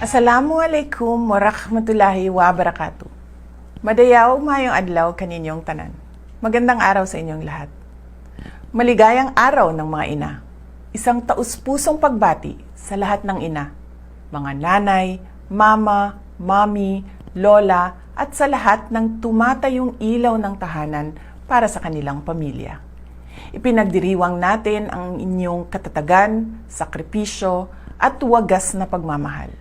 Assalamualaikum warahmatullahi wabarakatuh. Madayaw mayong adlaw kaninyong tanan. Magandang araw sa inyong lahat. Maligayang araw ng mga ina. Isang taus-pusong pagbati sa lahat ng ina. Mga nanay, mama, mami, lola, at sa lahat ng tumatayong ilaw ng tahanan para sa kanilang pamilya. Ipinagdiriwang natin ang inyong katatagan, sakripisyo, at wagas na pagmamahal.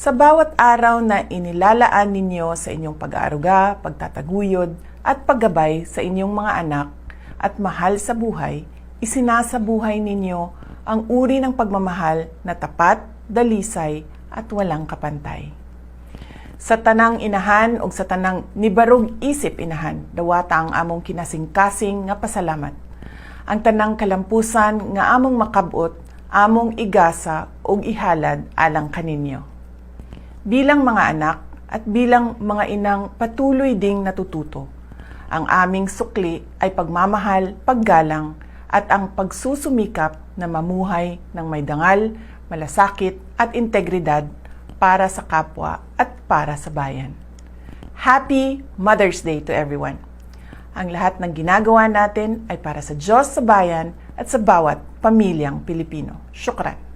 Sa bawat araw na inilalaan ninyo sa inyong pag-aaruga, pagtataguyod, at paggabay sa inyong mga anak at mahal sa buhay, isinasabuhay ninyo ang uri ng pagmamahal na tapat, dalisay, at walang kapantay. Sa tanang inahan o sa tanang nibarog isip inahan, dawata ang among kinasing-kasing nga pasalamat. Ang tanang kalampusan nga among makabot, among igasa o ihalad alang kaninyo. Bilang mga anak at bilang mga inang patuloy ding natututo, ang aming sukli ay pagmamahal, paggalang, at ang pagsusumikap na mamuhay ng may dangal, malasakit at integridad para sa kapwa at para sa bayan. Happy Mother's Day to everyone! Ang lahat ng ginagawa natin ay para sa Diyos sa bayan at sa bawat pamilyang Pilipino. Syukran!